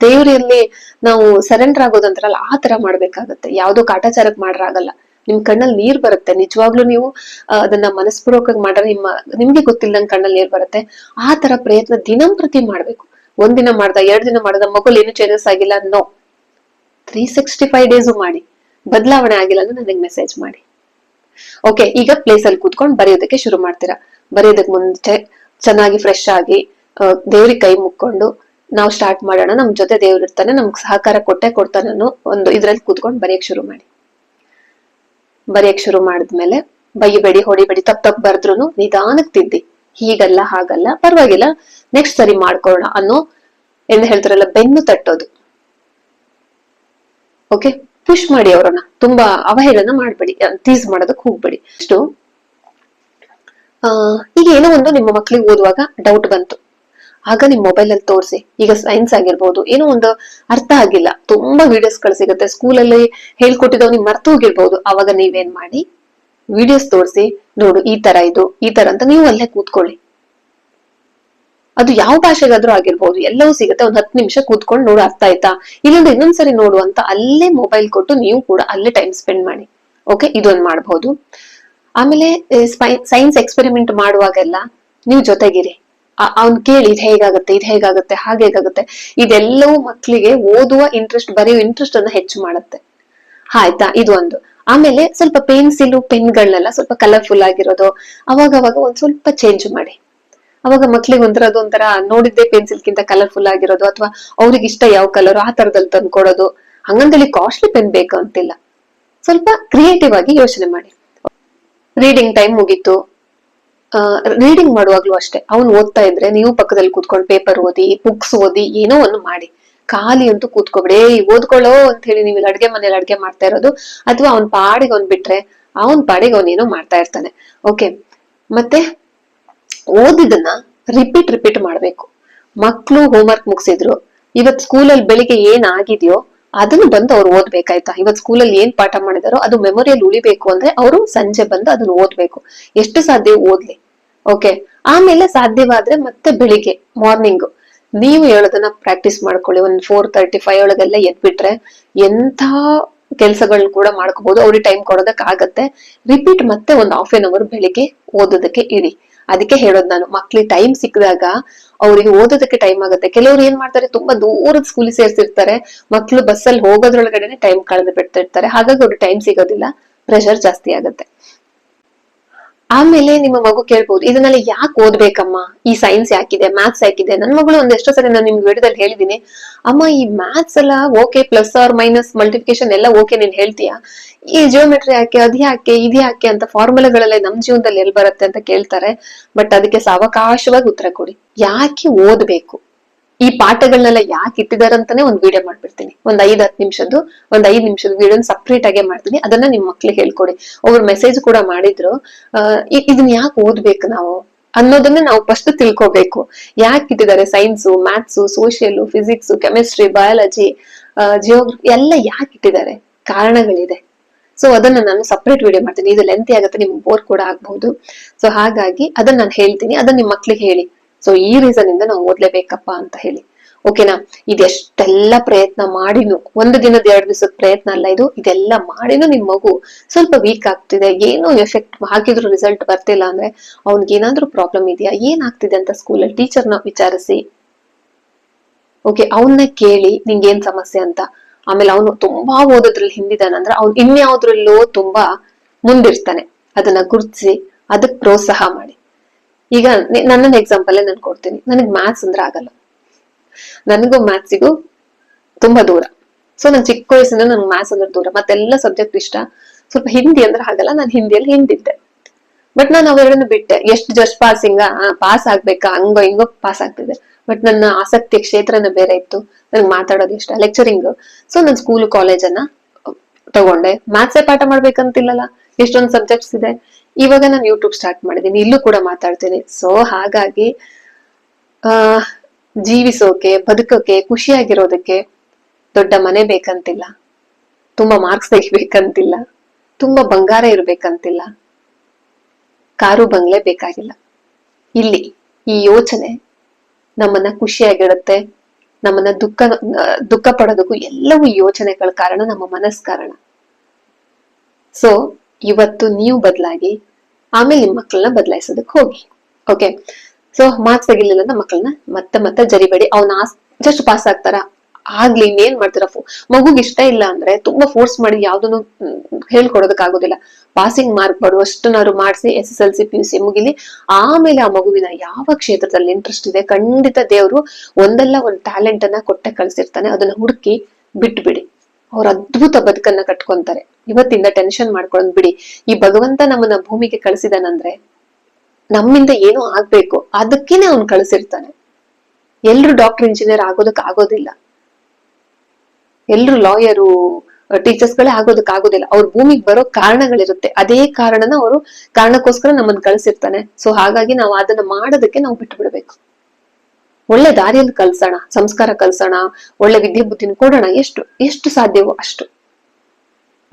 ದೇವರಲ್ಲಿ ನಾವು ಸರೆಂಡರ್ ಆಗೋದಂತಾರಲ್ಲ ಆ ತರ ಮಾಡ್ಬೇಕಾಗತ್ತೆ. ಯಾವ್ದೋ ಕಾಟಾಚಾರಕ್ ಮಾಡ್ರಾಗಲ್ಲ. ನಿಮ್ ಕಣ್ಣಲ್ಲಿ ನೀರ್ ಬರುತ್ತೆ. ನಿಜವಾಗ್ಲೂ ನೀವು ಅದನ್ನ ಮನಸ್ಪೂರ್ವಕವಾಗಿ ಮಾಡ್ರೆ ನಿಮ್ಮ, ನಿಮ್ಗೆ ಗೊತ್ತಿಲ್ಲದಂಗ್ ಕಣ್ಣಲ್ಲಿ ನೀರ್ ಬರುತ್ತೆ. ಆ ತರ ಪ್ರಯತ್ನ ದಿನಂಪ್ರತಿ ಮಾಡ್ಬೇಕು. ಒಂದಿನ ಮಾಡ್ದ, ಎರಡ್ ದಿನ ಮಾಡ್ದ ಮಗುಲ್ ಏನು ಚೇಂಜಸ್ ಆಗಿಲ್ಲ no three sixty five days ಮಾಡಿ. ಬದಲಾವಣೆ ಆಗಿಲ್ಲ ಅಂದ್ರೆ ನನಗೆ ಮೆಸೇಜ್ ಮಾಡಿ. ಓಕೆ ಈಗ ಪ್ಲೇಸ್ ಅಲ್ಲಿ ಕೂತ್ಕೊಂಡು ಬರೆಯೋದಕ್ಕೆ ಶುರು ಮಾಡ್ತೀರಾ? ಬರೆಯೋದಕ್ಕೆ ಮುಂಚೆ ಚೆನ್ನಾಗಿ ಫ್ರೆಶ್ ಆಗಿ ದೇವ್ರಿಗೆ ಕೈ ಮುಕ್ಕೊಂಡು ನಾವು ಸ್ಟಾರ್ಟ್ ಮಾಡೋಣ. ನಮ್ ಜೊತೆ ದೇವ್ರು ಇರ್ತಾನೆ, ನಮ್ಗೆ ಸಹಕಾರ ಕೊಟ್ಟೆ ಕೊಡ್ತಾನೆ ಒಂದು ಇದ್ರಲ್ಲಿ ಕೂತ್ಕೊಂಡು ಬರೆಯಕ್ ಶುರು ಮಾಡಿ. ಬರೆಯಕ್ ಶುರು ಮಾಡಿದ್ಮೇಲೆ ಬೈಬೇಡಿ ಹೊಡಿಬೇಡಿ ತಪ್ಪ ತಪ್ಪ ಬರ್ದ್ರು ನಿಧಾನಕ್ ತಿದ್ದಿ. ಹೀಗಲ್ಲ, ಹಾಗಲ್ಲ, ಪರವಾಗಿಲ್ಲ ನೆಕ್ಸ್ಟ್ ಸರಿ ಮಾಡ್ಕೊಳ್ಳೋಣ ಅನ್ನೋ ಏನ್ ಹೇಳ್ತಾರಲ್ಲ, ಬೆನ್ನು ತಟ್ಟೋದು. ಓಕೆ ಪುಷ್ ಮಾಡಿ ಅವರನ್ನ. ತುಂಬಾ ಅವಹೇಳನ ಮಾಡ್ಬೇಡಿ. ಟೀಸ್ ಮಾಡೋದಕ್ಕೆ ಹೋಗ್ಬೇಡಿ. ಅಷ್ಟು. ಆ, ಈಗ ಏನೋ ಒಂದು ನಿಮ್ಮ ಮಕ್ಳಿಗೆ ಓದುವಾಗ ಡೌಟ್ ಬಂತು. ಆಗ ನಿಮ್ ಮೊಬೈಲ್ ಅಲ್ಲಿ ತೋರಿಸಿ. ಈಗ ಸೈನ್ಸ್ ಆಗಿರ್ಬೋದು, ಏನೋ ಒಂದು ಅರ್ಥ ಆಗಿಲ್ಲ. ತುಂಬಾ ವಿಡಿಯೋಸ್ಗಳು ಸಿಗುತ್ತೆ. ಸ್ಕೂಲಲ್ಲಿ ಹೇಳ್ಕೊಟ್ಟಿದ್ದವ್ ನಿಮ್ ಮರ್ತು ಹೋಗಿರ್ಬೋದು. ಅವಾಗ ನೀವೇನ್ ಮಾಡಿ? ವಿಡಿಯೋಸ್ ತೋರಿಸಿ, ನೋಡು, ಈ ತರ ಇದು, ಈ ತರ ಅಂತ ನೀವು ಅಲ್ಲೇ ಕೂತ್ಕೊಳ್ಳಿ. ಅದು ಯಾವ ಭಾಷೆಗಾದ್ರೂ ಆಗಿರ್ಬೋದು, ಎಲ್ಲವೂ ಸಿಗುತ್ತೆ. ಒಂದ್ ಹತ್ತು ನಿಮಿಷ ಕೂತ್ಕೊಂಡು ನೋಡು, ಅರ್ಥ ಆಯ್ತಾ? ಇಲ್ಲಂದ್ರೆ ಇನ್ನೊಂದ್ಸರಿ ನೋಡು ಅಂತ ಅಲ್ಲೇ ಮೊಬೈಲ್ ಕೊಟ್ಟು ನೀವು ಕೂಡ ಅಲ್ಲೇ ಟೈಮ್ ಸ್ಪೆಂಡ್ ಮಾಡಿ. ಓಕೆ ಇದೊಂದು ಮಾಡಬಹುದು ಆಮೇಲೆ ಸೈನ್ಸ್ ಎಕ್ಸ್ಪೆರಿಮೆಂಟ್ ಮಾಡುವಾಗೆಲ್ಲ ನೀವು ಜೊತೆಗಿರಿ. ಅವ್ನ್ ಕೇಳಿ, ಇದು ಹೇಗಾಗುತ್ತೆ? ಇದು ಹೇಗಾಗುತ್ತೆ? ಹಾಗೆ ಹೇಗಾಗುತ್ತೆ? ಇದೆಲ್ಲವೂ ಮಕ್ಕಳಿಗೆ ಓದುವ ಇಂಟ್ರೆಸ್ಟ್ ಬರೆಯುವ ಇಂಟ್ರೆಸ್ಟ್ ಅನ್ನ ಹೆಚ್ಚು ಮಾಡುತ್ತೆ. ಆಯ್ತಾ? ಇದು ಒಂದು ಆಮೇಲೆ ಸ್ವಲ್ಪ ಪೆನ್ಸಿಲು ಪೆನ್ಗಳನ್ನೆಲ್ಲ ಸ್ವಲ್ಪ ಕಲರ್ಫುಲ್ ಆಗಿರೋದು ಅವಾಗ ಅವಾಗ ಒಂದ್ ಸ್ವಲ್ಪ ಚೇಂಜ್ ಮಾಡಿ. ಅವಾಗ ಮಕ್ಳಿಗೆ ಒಂಥರ ಅದೊಂಥರ ನೋಡಿದ್ದೆ ಪೆನ್ಸಿಲ್ಗಿಂತ ಕಲರ್ಫುಲ್ ಆಗಿರೋದು ಅಥವಾ ಅವ್ರಿಗೆ ಇಷ್ಟ ಯಾವ ಕಲರ್ ಆ ತರದಲ್ಲಿ ತಂದ್ಕೊಡೋದು ಹಂಗಂತೇಳಿ ಕಾಸ್ಟ್ಲಿ ಪೆನ್ ಬೇಕು ಅಂತಿಲ್ಲ. ಸ್ವಲ್ಪ ಕ್ರಿಯೇಟಿವ್ ಆಗಿ ಯೋಚನೆ ಮಾಡಿ. ರೀಡಿಂಗ್ ಟೈಮ್ ಮುಗೀತು. ರೀಡಿಂಗ್ ಮಾಡುವಾಗ್ಲೂ ಅಷ್ಟೇ. ಅವ್ನು ಓದ್ತಾ ಇದ್ರೆ ನೀವು ಪಕ್ಕದಲ್ಲಿ ಕೂತ್ಕೊಂಡು ಪೇಪರ್ ಓದಿ ಬುಕ್ಸ್ ಓದಿ, ಏನೋ ಒಂದು ಮಾಡಿ. ಖಾಲಿ ಅಂತೂ ಕೂತ್ಕೊಬಿಡಿ. ಓದ್ಕೊಳ್ಳೋ ಅಂತ ಹೇಳಿ ನೀವು ಇಲ್ಲಿ ಅಡ್ಗೆ ಮನೇಲಿ ಅಡ್ಗೆ ಮಾಡ್ತಾ ಇರೋದು. ಅಥವಾ ಅವ್ನ್ ಪಾಡಿಗೆ ಅವ್ನ್ ಬಿಟ್ರೆ ಅವನ್ ಪಾಡಿಗೆ ಅವನೇನೋ ಮಾಡ್ತಾ ಇರ್ತಾನೆ. ಓಕೆ ಮತ್ತೆ? ಓದಿದ್ದನ್ನ ರಿಪೀಟ್ ರಿಪೀಟ್ ಮಾಡ್ಬೇಕು. ಮಕ್ಳು ಹೋಮ್ವರ್ಕ್ ಮುಗಿಸಿದ್ರು, ಇವತ್ ಸ್ಕೂಲಲ್ಲಿ ಬೆಳಿಗ್ಗೆ ಏನ್ ಆಗಿದೆಯೋ ಅದನ್ನು ಬಂದು ಅವ್ರು ಓದ್ಬೇಕಾಯ್ತಾ? ಇವತ್ ಸ್ಕೂಲಲ್ಲಿ ಏನ್ ಪಾಠ ಮಾಡಿದಾರೋ ಅದು ಮೆಮೊರಿಯಲ್ಲಿ ಉಳಿಬೇಕು ಅಂದ್ರೆ ಅವರು ಸಂಜೆ ಬಂದು ಅದನ್ನ ಓದ್ಬೇಕು. ಎಷ್ಟು ಸಾಧ್ಯ ಓದ್ಲಿ? ಓಕೆ ಆಮೇಲೆ ಸಾಧ್ಯವಾದ್ರೆ ಮತ್ತೆ ಬೆಳಿಗ್ಗೆ ಮಾರ್ನಿಂಗ್ ನೀವು ಹೇಳೋದನ್ನ ಪ್ರಾಕ್ಟೀಸ್ ಮಾಡ್ಕೊಳ್ಳಿ. ಒಂದ್ ಫೋರ್ ತರ್ಟಿ ಫೈವ್ ಒಳಗೆಲ್ಲ ಎದ್ಬಿಟ್ರೆ ಎಂಥ ಕೆಲಸಗಳನ್ನ ಕೂಡ ಮಾಡ್ಕೋಬಹುದು ಅವ್ರಿಗೆ ಟೈಮ್ ಕೊಡೋದಕ್ಕೆ ಆಗತ್ತೆ ರಿಪೀಟ್ ಮತ್ತೆ ಒಂದು ಹಾಫ್ ಎನ್ ಅವರ್ ಬೆಳಿಗ್ಗೆ ಓದೋದಕ್ಕೆ ಇಡಿ ಅದಕ್ಕೆ ಹೇಳೋದು ನಾನು, ಮಕ್ಳಿಗೆ ಟೈಮ್ ಸಿಕ್ಕಿದಾಗ ಅವ್ರಿಗೆ ಓದೋದಕ್ಕೆ ಟೈಮ್ ಆಗುತ್ತೆ. ಕೆಲವ್ರು ಏನ್ ಮಾಡ್ತಾರೆ, ತುಂಬಾ ದೂರದ ಸ್ಕೂಲಿಗೆ ಸೇರ್ಸಿರ್ತಾರೆ. ಮಕ್ಳು ಬಸ್ಸಲ್ಲಿ ಹೋಗೋದ್ರೊಳಗಡೆನೆ ಟೈಮ್ ಕಳೆದು ಬಿಡ್ತಿರ್ತಾರೆ. ಹಾಗಾಗಿ ಅವ್ರಿಗೆ ಟೈಮ್ ಸಿಗೋದಿಲ್ಲ. ಪ್ರೆಷರ್ ಜಾಸ್ತಿ ಆಗುತ್ತೆ. ಆಮೇಲೆ ನಿಮ್ಮ ಮಗು ಕೇಳ್ಬಹುದು ಇದನ್ನೆಲ್ಲ ಯಾಕೆ ಓದ್ಬೇಕಮ್ಮ? ಈ ಸೈನ್ಸ್ ಯಾಕಿದೆ ಮ್ಯಾಥ್ಸ್ ಯಾಕಿದೆ? ನನ್ನ ಮಗಳು ಒಂದ್ ಎಷ್ಟೋ ಸರಿ ನಾನು ನಿಮ್ಗೆ ವಿಡಿಯೋದಲ್ಲಿ ಹೇಳಿದೀನಿ. ಅಮ್ಮ, ಈ ಮ್ಯಾಥ್ಸ್ ಎಲ್ಲ okay plus or minus multiplication ಎಲ್ಲ ಓಕೆ ನೀನ್ ಹೇಳ್ತೀಯಾ? ಈ ಜಿಯೋಮೆಟ್ರಿ ಯಾಕೆ ಅದ್ ಯಾಕೆ ಇದು ಯಾಕೆ ಅಂತ ಫಾರ್ಮುಲಾಗಳೆಲ್ಲ ನಮ್ ಜೀವನದಲ್ಲಿ ಎಲ್ಲಿ ಬರುತ್ತೆ ಅಂತ ಕೇಳ್ತಾರೆ. ಬಟ್ ಅದಕ್ಕೆ ಸಾವಕಾಶವಾಗಿ ಉತ್ತರ ಕೊಡಿ. ಯಾಕೆ ಓದ್ಬೇಕು? ಈ ಪಾಠಗಳನ್ನೆಲ್ಲ ಯಾಕೆ ಇಟ್ಟಿದ್ದಾರೆ ಅಂತಾನೆ ಒಂದು ವಿಡಿಯೋ ಮಾಡ್ಬಿಡ್ತೀನಿ. ಒಂದ್ ಐದ್ ಹತ್ತು ನಿಮಿಷದ್ದು, ಒಂದ್ ಐದ್ ನಿಮಿಷದ ವಿಡಿಯೋ ಸಪ್ರೇಟ್ ಆಗಿ ಮಾಡ್ತೀನಿ. ಅದನ್ನ ನಿಮ್ ಮಕ್ಳಿಗೆ ಹೇಳ್ಕೊಡಿ. ಅವ್ರ ಮೆಸೇಜ್ ಕೂಡ ಮಾಡಿದ್ರು. ಇದನ್ನ ಯಾಕೆ ಓದ್ಬೇಕು ನಾವು? ಅನ್ನೋದನ್ನ ನಾವು ಫಸ್ಟ್ ತಿಳ್ಕೊಬೇಕು. ಯಾಕೆ ಇಟ್ಟಿದ್ದಾರೆ science maths social physics chemistry biology geography ಎಲ್ಲ ಯಾಕೆ ಇಟ್ಟಿದ್ದಾರೆ ಕಾರಣಗಳಿದೆ. ಸೊ ಅದನ್ನ ನಾನು ಸಪ್ರೇಟ್ ವಿಡಿಯೋ ಮಾಡ್ತೀನಿ. ಇದು ಲೆಂತಿ ಆಗುತ್ತೆ, ನಿಮ್ಗೆ ಬೋರ್ ಕೂಡ ಆಗ್ಬಹುದು ಸೊ ಹಾಗಾಗಿ ಅದನ್ನ ನಾನು ಹೇಳ್ತೀನಿ. ಅದನ್ನ ನಿಮ್ ಮಕ್ಳಿಗೆ ಹೇಳಿ. ಸೊ ಈ ರೀಸನ್ ಇಂದ ನಾವು ಓದ್ಲೇಬೇಕಪ್ಪ ಅಂತ ಹೇಳಿ. ಓಕೆನಾ ಇದೆಷ್ಟೆಲ್ಲ ಪ್ರಯತ್ನ ಮಾಡಿನೂ, ಒಂದು ದಿನದ ಎರಡು ದಿವಸದ ಪ್ರಯತ್ನ ಅಲ್ಲ ಇದು, ಇದೆಲ್ಲ ಮಾಡಿನೂ ನಿಮ್ ಮಗು ಸ್ವಲ್ಪ ವೀಕ್ ಆಗ್ತಿದೆ. ಏನೋ ಎಫೆಕ್ಟ್ ಹಾಕಿದ್ರು ರಿಸಲ್ಟ್ ಬರ್ತಿಲ್ಲ ಅಂದ್ರೆ ಏನಾದ್ರೂ ಪ್ರಾಬ್ಲಮ್ ಇದೆಯಾ? ಏನಾಗ್ತಿದೆ ಅಂತ ಸ್ಕೂಲಲ್ಲಿ ಟೀಚರ್ನ ವಿಚಾರಿಸಿ. ಓಕೆ ಅವನ್ನ ಕೇಳಿ ನಿಂಗೆ ಏನ್ ಸಮಸ್ಯೆ ಅಂತ. ಆಮೇಲೆ ಅವನು ತುಂಬಾ ಓದೋದ್ರಲ್ಲಿ ಹಿಂದಿದಾನಂದ್ರೆ ಅವ್ನು ಇನ್ಯಾವ್ದ್ರಲ್ಲೂ ತುಂಬಾ ಮುಂದಿರ್ತಾನೆ. ಅದನ್ನ ಗುರುತಿಸಿ ಅದಕ್ಕೆ ಪ್ರೋತ್ಸಾಹ ಮಾಡಿ. ಈಗ ನನ್ನ ಎಕ್ಸಾಂಪಲ್ ನಾನು ಕೊಡ್ತೀನಿ. ನನಗೆ ಮ್ಯಾಥ್ಸ್ ಅಂದ್ರೆ ಆಗಲ್ಲ. ನನಗೂ ಮ್ಯಾಥ್ಸಿಗೂ ತುಂಬಾ ದೂರ. ಸೊ ನಾನು ಚಿಕ್ಕ ವಯಸ್ಸಿಂದ ನನ್ಗೆ ಮ್ಯಾಥ್ಸ್ ಅಂದ್ರೆ ದೂರ. ಮತ್ತೆಲ್ಲ ಸಬ್ಜೆಕ್ಟ್ ಇಷ್ಟ. ಸ್ವಲ್ಪ ಹಿಂದಿ ಅಂದ್ರೆ ಆಗಲ್ಲ ನಾನು ಹಿಂದಿಯಲ್ಲಿ ಹಿಂದಿದ್ದೆ. ಬಟ್ ನಾನು ಅವೆರಡನ್ನು ಬಿಟ್ಟೆ. ಎಷ್ಟು ಜಸ್ಟ್ ಪಾಸಿಂಗ ಪಾಸ್ ಆಗ್ಬೇಕಾ? ಹಂಗೋ ಹಿಂಗೋ ಪಾಸ್ ಆಗ್ತಿದೆ. ಬಟ್ ನನ್ನ ಆಸಕ್ತಿಯ ಕ್ಷೇತ್ರನ ಬೇರೆ ಇತ್ತು. ನನ್ಗೆ ಮಾತಾಡೋದು ಇಷ್ಟ. ಲೆಕ್ಚರಿಂಗ್ ಸೊ ನಾನು ಸ್ಕೂಲ್ ಕಾಲೇಜನ್ನ ತಗೊಂಡೆ. ಮ್ಯಾಥ್ಸೇ ಪಾಠ ಮಾಡ್ಬೇಕಂತಿಲ್ಲಲ್ಲ. ಎಷ್ಟೊಂದು ಸಬ್ಜೆಕ್ಟ್ಸ್ ಇದೆ. ಇವಾಗ ನಾನು ಯೂಟ್ಯೂಬ್ ಸ್ಟಾರ್ಟ್ ಮಾಡಿದ್ದೀನಿ ಇಲ್ಲೂ ಕೂಡ ಮಾತಾಡ್ತೀನಿ. ಸೊ ಹಾಗಾಗಿ, ಆ, ಜೀವಿಸೋಕೆ, ಬದುಕೋಕೆ, ಖುಷಿಯಾಗಿರೋದಕ್ಕೆ ದೊಡ್ಡ ಮನೆ ಬೇಕಂತಿಲ್ಲ. ತುಂಬಾ ಮಾರ್ಕ್ಸ್ ತೆಗಿಬೇಕಂತಿಲ್ಲ. ತುಂಬಾ ಬಂಗಾರ ಇರ್ಬೇಕಂತಿಲ್ಲ. ಕಾರು, ಬಂಗ್ಲೆ ಬೇಕಾಗಿಲ್ಲ. ಇಲ್ಲಿ, ಈ ಯೋಚನೆ ನಮ್ಮನ್ನ ಖುಷಿಯಾಗಿಡುತ್ತೆ. ನಮ್ಮನ್ನ ದುಃಖ ದುಃಖ ಪಡೋದಕ್ಕೂ ಎಲ್ಲವೂ ಯೋಚನೆಗಳ ಕಾರಣ, ನಮ್ಮ ಮನಸ್ ಕಾರಣ. ಸೊ ಇವತ್ತು ನೀವು ಬದಲಾಗಿ, ಆಮೇಲೆ ನಿಮ್ಮ ಮಕ್ಕಳನ್ನ ಬದಲಾಯಿಸೋದಕ್ಕೆ ಹೋಗಿ. ಓಕೆ ಸೊ ಮಾರ್ಕ್ಸ್ ತೆಗಿಲಿಲ್ಲ ಅಂದ್ರೆ ಮಕ್ಕಳನ್ನ ಮತ್ತೆ ಮತ್ತೆ ಜರಿಬೇಡಿ. ಅವ್ನ ಜಸ್ಟ್ ಪಾಸ್ ಆಗ್ತಾರ? ಆಗ್ಲಿ, ಇನ್ನೇನ್ ಮಾಡ್ತೀರಾ? ಮಗುಗ್ ಇಷ್ಟ ಇಲ್ಲ ಅಂದ್ರೆ ತುಂಬಾ ಫೋರ್ಸ್ ಮಾಡಿ ಯಾವ್ದನ್ನು ಹೇಳ್ಕೊಡೋದಕ್ ಆಗೋದಿಲ್ಲ. ಪಾಸಿಂಗ್ ಮಾರ್ಕ್ ಬರುವಷ್ಟನ್ನಾದ್ರು ಮಾಡಿಸಿ S S L C P U C ಮುಗಿಲಿ, ಆಮೇಲೆ ಆ ಮಗುವಿನ ಯಾವ ಕ್ಷೇತ್ರದಲ್ಲಿ ಇಂಟ್ರೆಸ್ಟ್ ಇದೆ, ಖಂಡಿತ ದೇವರು ಒಂದಲ್ಲ ಒಂದ್ ಟ್ಯಾಲೆಂಟ್ ಅನ್ನ ಕೊಟ್ಟೆ ಕಳ್ಸಿರ್ತಾನೆ. ಅದನ್ನ ಹುಡುಕಿ ಬಿಟ್ಬಿಡಿ. ಅವ್ರ ಅದ್ಭುತ ಬದುಕನ್ನ ಕಟ್ಕೊಂತಾರೆ. ಇವತ್ತಿಂದ ಟೆನ್ಷನ್ ಮಾಡ್ಕೊಂಡ್ ಬಿಡಿ. ಈ ಭಗವಂತ ನಮ್ಮನ್ನ ಭೂಮಿಗೆ ಕಳಿಸಿದಾನಂದ್ರೆ ನಮ್ಮಿಂದ ಏನು ಆಗ್ಬೇಕು. ಅದಕ್ಕೇನೆ ಅವ್ನು ಕಳಿಸಿರ್ತಾನೆ. ಎಲ್ರು ಡಾಕ್ಟರ್ ಇಂಜಿನಿಯರ್ ಆಗೋದಕ್ ಆಗೋದಿಲ್ಲ. ಎಲ್ರು ಲಾಯರು ಟೀಚರ್ಸ್ ಗಳೇ ಆಗೋದಕ್ ಆಗೋದಿಲ್ಲ. ಅವ್ರ ಭೂಮಿಗೆ ಬರೋ ಕಾರಣಗಳಿರುತ್ತೆ. ಅದೇ ಕಾರಣನ ಅವರು ಕಾರಣಕ್ಕೋಸ್ಕರ ನಮ್ಮನ್ನ ಕಳಿಸಿರ್ತಾನೆ. ಸೊ ಹಾಗಾಗಿ ನಾವು ಅದನ್ನ ಮಾಡೋದಕ್ಕೆ ನಾವು ಬಿಟ್ಟು ಬಿಡ್ಬೇಕು ಒಳ್ಳೆ ದಾರಿಯಲ್ಲಿ ಕಲ್ಸೋಣ ಸಂಸ್ಕಾರ ಕಲ್ಸೋಣ ಒಳ್ಳೆ ವಿದ್ಯೆ ಬುದ್ಧಿನ ಕೊಡೋಣ. ಎಷ್ಟು ಎಷ್ಟು ಸಾಧ್ಯವೋ ಅಷ್ಟು.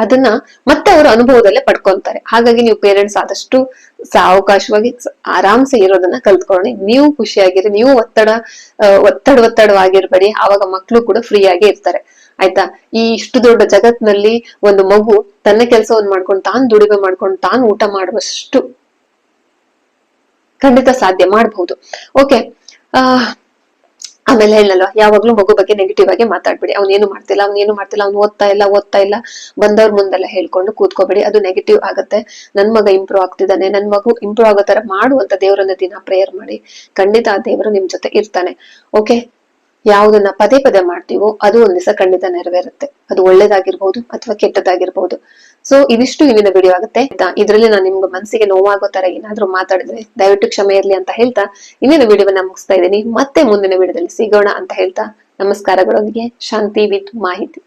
ಅದನ್ನ ಮತ್ತೆ ಅವರು ಅನುಭವದಲ್ಲೇ ಪಡ್ಕೊಂತಾರೆ. ಹಾಗಾಗಿ ನೀವು ಪೇರೆಂಟ್ಸ್ ಆದಷ್ಟು ಸಾವಕಾಶವಾಗಿ ಸ- ಆರಾಮ್ಸೆ ಇರೋದನ್ನ ಕಲ್ತ್ಕೊಳ್ಳಿ. ನೀವು ಖುಷಿಯಾಗಿರಿ, ನೀವು ಒತ್ತಡ ಒತ್ತಡ ಒತ್ತಡವಾಗಿರ್ಬೇಡಿ. ಆವಾಗ ಮಕ್ಕಳು ಕೂಡ ಫ್ರೀ ಆಗಿ ಇರ್ತಾರೆ. ಆಯ್ತಾ? ಈ ಇಷ್ಟು ದೊಡ್ಡ ಜಗತ್ನಲ್ಲಿ ಒಂದು ಮಗು ತನ್ನ ಕೆಲಸವನ್ನು ಮಾಡ್ಕೊಂಡು ತಾನು ದುಡಿಮೆ ಮಾಡ್ಕೊಂಡು ತಾನು ಊಟ ಮಾಡುವಷ್ಟು ಖಂಡಿತ ಸಾಧ್ಯ ಮಾಡಬಹುದು ಓಕೆ. ಆ ಆಮೇಲೆ ಹೇಳಲ್ವಾ, ಯಾವಾಗ್ಲೂ ಮಗು ಬಗ್ಗೆ ನೆಗೆಟಿವ್ ಆಗಿ ಮಾತಾಡ್ಬೇಡಿ. ಅವ್ನೇನು ಮಾಡ್ತಿಲ್ಲ ಅವ್ನೇನು ಮಾಡ್ತಿಲ್ಲ, ಅವ್ನು ಓದ್ತಾ ಇಲ್ಲ ಓದ್ತಾ ಇಲ್ಲ. ಬಂದವ್ರ ಮುಂದೆಲ್ಲ ಹೇಳ್ಕೊಂಡು ಕೂತ್ಕೋಬೇಡಿ, ಅದು ನೆಗೆಟಿವ್ ಆಗುತ್ತೆ. ನನ್ ಮಗ ಇಂಪ್ರೂವ್ ಆಗ್ತಿದ್ದಾನೆ, ನನ್ ಮಗು ಇಂಪ್ರೂವ್ ಆಗೋ ತರ ಮಾಡುವಂತ ದೇವರನ್ನ ದಿನ ಪ್ರೇಯರ್ ಮಾಡಿ. ಖಂಡಿತ ಆ ದೇವರು ನಿಮ್ ಜೊತೆ ಇರ್ತಾನೆ. ಓಕೆ ಯಾವುದನ್ನ ಪದೇ ಪದೇ ಮಾಡ್ತೀವೋ ಅದು ಒಂದ್ ದಿವಸ ಖಂಡಿತ ನೆರವೇರುತ್ತೆ. ಅದು ಒಳ್ಳೇದಾಗಿರ್ಬಹುದು ಅಥವಾ ಕೆಟ್ಟದಾಗಿರ್ಬಹುದು ಸೊ ಇದಿಷ್ಟು ಇಲ್ಲಿನ ವಿಡಿಯೋ ಆಗುತ್ತೆ. ಇದರಲ್ಲಿ ನಾನು ನಿಮ್ಗೆ ಮನಸ್ಸಿಗೆ ನೋವಾಗೋ ತರ ಏನಾದ್ರೂ ಮಾತಾಡಿದ್ರೆ ದಯವಿಟ್ಟು ಕ್ಷಮೆ ಇರಲಿ ಅಂತ ಹೇಳ್ತಾ ಇಂದಿನ ವಿಡಿಯೋವನ್ನ ಮುಗಿಸ್ತಾ ಇದ್ದೀನಿ. ಮತ್ತೆ ಮುಂದಿನ ವಿಡಿಯೋದಲ್ಲಿ ಸಿಗೋಣ ಅಂತ ಹೇಳ್ತಾ, ನಮಸ್ಕಾರಗಳೊಂದಿಗೆ. ಶಾಂತಿ ವಿತ್ ಮಾಹಿತಿ.